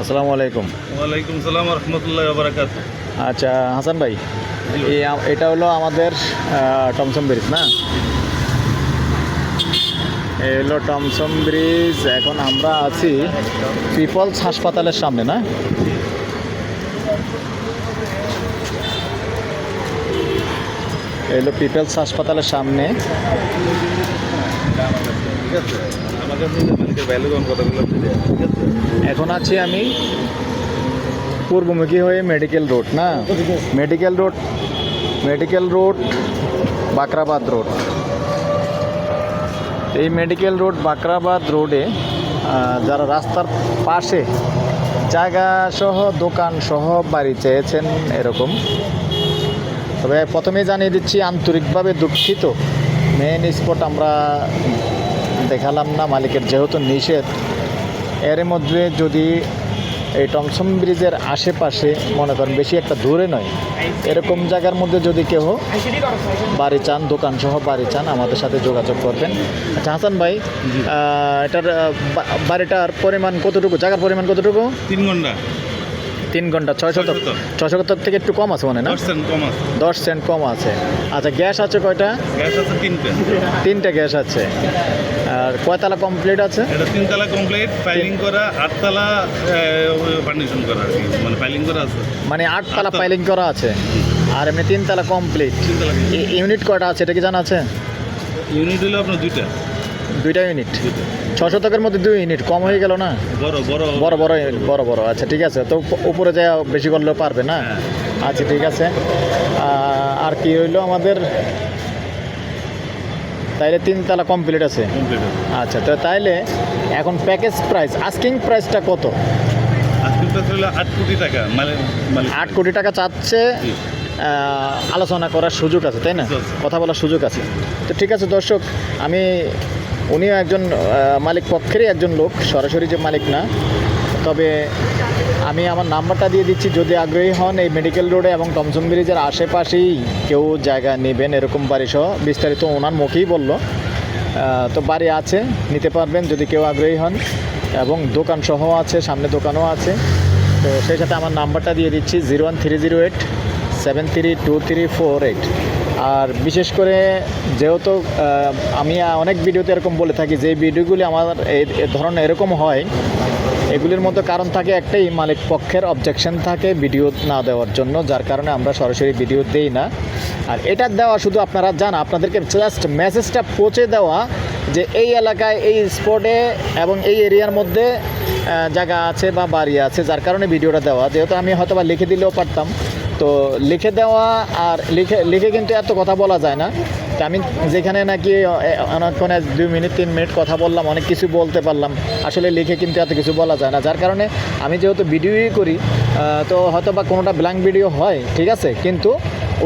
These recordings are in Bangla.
আসসালামু আলাইকুম। ওয়ালাইকুম সালাম রহমতুল্লাহ বারাকাত আচ্ছা হাসান ভাই এটা হলো আমাদের টমসম ব্রিজ না? এই হলো টমসম ব্রিজ। এখন আমরা আছি পিপলস হাসপাতালের সামনে না? এই হলো পিপলস হাসপাতালের সামনে। ঠিক আছে। এখন আছি আমি পূর্বমুখী হয়ে মেডিকেল রোড না? Medical road medical road Bakrabad road এই মেডিকেল রোড বাকরাবাদ রোডে যারা রাস্তার পাশে জায়গা সহ, দোকান সহ বাড়ি চেয়েছেন এরকম, তবে প্রথমেই জানিয়ে দিচ্ছি, আন্তরিকভাবে দুঃখিত। মেন স্পট আমরা দেখালাম না মালিকের যেহেতু নিষেধ। এর মধ্যে যদি এই টমসম ব্রিজের আশেপাশে মনে করেন বেশি একটা দূরে নয় এরকম জায়গার মধ্যে যদি কেহ বাড়ি চান দোকান সহ বাড়ি চান আমাদের সাথে যোগাযোগ করবেন। আচ্ছা হাসান ভাই এটার বাড়িটার পরিমাণ কতটুকু? জায়গার পরিমাণ কতটুকু? তিন ঘণ্টা। তিন ঘণ্টা ছয় শতক। ছয় শতক থেকে একটু কম আছে মনে না? দশ সেন্ট কম আছে। দশ সেন্ট কম আছে। আচ্ছা গ্যাস আছে কয়টা? গ্যাস আছে তিনটে। তিনটে গ্যাস আছে। আর কয়তলা কমপ্লিট আছে? এটা তিনতলা কমপ্লিট ফাইলিং করা আটতলা ফার্নিশন করা আর কি। মানে ফাইলিং করা আছে। মানে আটতলা। পাইলিং করা আছে। আর এমনি তিনতলা কমপ্লিট ইউনিট কয়টা আছে? এটা কি জানা আছে? ইউনিট হলো আপনার দুইটা। দুইটা ইউনিট ছ শতকের মধ্যে দুই ইউনিট কম হয়ে গেল না? বড় বড়। বড় বড় unit, বড় বড়। আচ্ছা ঠিক আছে। তো উপরে যা বেশি করলেও পারবে না? হ্যাঁ। আচ্ছা ঠিক আছে। আর কি হইল আমাদের? তাইলে তিন তিনতলা কমপ্লিট আছে। আচ্ছা তো তাইলে এখন প্যাকেজ প্রাইস আস্কিং প্রাইসটা কত? আট কোটি টাকা মানে মানে আট কোটি টাকা চাচ্ছে আলোচনা করার সুযোগ আছে তাই না? কথা বলার সুযোগ আছে। তো ঠিক আছে দর্শক আমি উনিও একজন মালিক পক্ষেরই একজন লোক, সরাসরি যে মালিক না। তবে আমি আমার নাম্বারটা দিয়ে দিচ্ছি, যদি আগ্রহী হন এই মেডিকেল রোডে এবং টমসম ব্রিজের আশেপাশেই কেউ জায়গা নেবেন এরকম বাড়ি সহ, বিস্তারিত ওনার মুখেই বলল। তো বাড়ি আছে, নিতে পারবেন যদি কেউ আগ্রহী হন। এবং দোকান সহ আছে, সামনে দোকানও আছে। তো সেই সাথে আমার নাম্বারটা দিয়ে দিচ্ছি, zero one three zero eight, seven three two three four eight. আর বিশেষ করে যেহেতু আমি অনেক ভিডিওতে এরকম বলে থাকি, যে ভিডিওগুলি আমার এই ধরনের এরকম হয়, এগুলির মতো কারণ থাকে একটাই, মালিক পক্ষের অবজেকশন থাকে ভিডিও না দেওয়ার জন্য, যার কারণে আমরা সরাসরি ভিডিও দেই না। আর এটা দেওয়া শুধু আপনারা জান, আপনাদেরকে জাস্ট মেসেজটা পৌঁছে দেওয়া যে এই এলাকায়, এই স্পটে এবং এই এরিয়ার মধ্যে জায়গা আছে বা বাড়ি আছে, যার কারণে ভিডিওটা দেওয়া। যেহেতু আমি হয়তো বা লিখে দিলেও পারতাম তো লিখে দেওয়া আর লিখে লিখে কিন্তু এত কথা বলা যায় না। তো আমি যেখানে নাকি অনেকক্ষণে দুই মিনিট, তিন মিনিট কথা বললাম, অনেক কিছু বলতে পারলাম। আসলে লিখে কিন্তু এত কিছু বলা যায় না। যার কারণে আমি যেহেতু ভিডিওই করি তো হয়তো বা কোনোটা ব্ল্যাঙ্ক ভিডিও হয়, ঠিক আছে? কিন্তু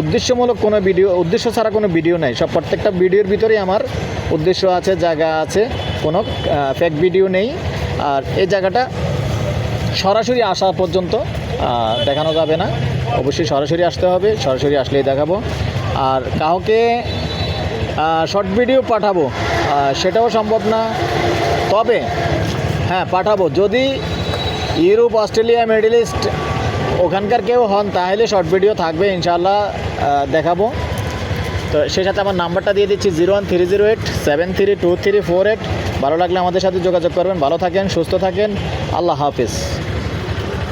উদ্দেশ্যমূলক কোনো ভিডিও উদ্দেশ্য ছাড়া কোনো ভিডিও নাই। সব প্রত্যেকটা ভিডিওর ভিতরেই আমার উদ্দেশ্য আছে, জায়গা আছে। কোনো ফেক ভিডিও নেই। আর এই জায়গাটা সরাসরি আসা পর্যন্ত দেখানো যাবে না। অবশ্যই সরাসরি আসতে হবে, সরাসরি আসলেই দেখাবো। আর কাউকে শর্ট ভিডিও পাঠাবো সেটাও সম্ভব না। তবে হ্যাঁ পাঠাবো। যদি ইউরোপ, অস্ট্রেলিয়া, মিডল ইস্ট ওখানকার কেউ হন, তাহলে শর্ট ভিডিও থাকবে ইনশাল্লাহ দেখাবো। তো সেই সাথে আমার নাম্বারটা দিয়ে দিচ্ছি zero one three zero eight seven three two three four eight ভালো লাগলে আমাদের সাথে যোগাযোগ করবেন। ভালো থাকেন, সুস্থ থাকেন। আল্লাহ হাফিজ।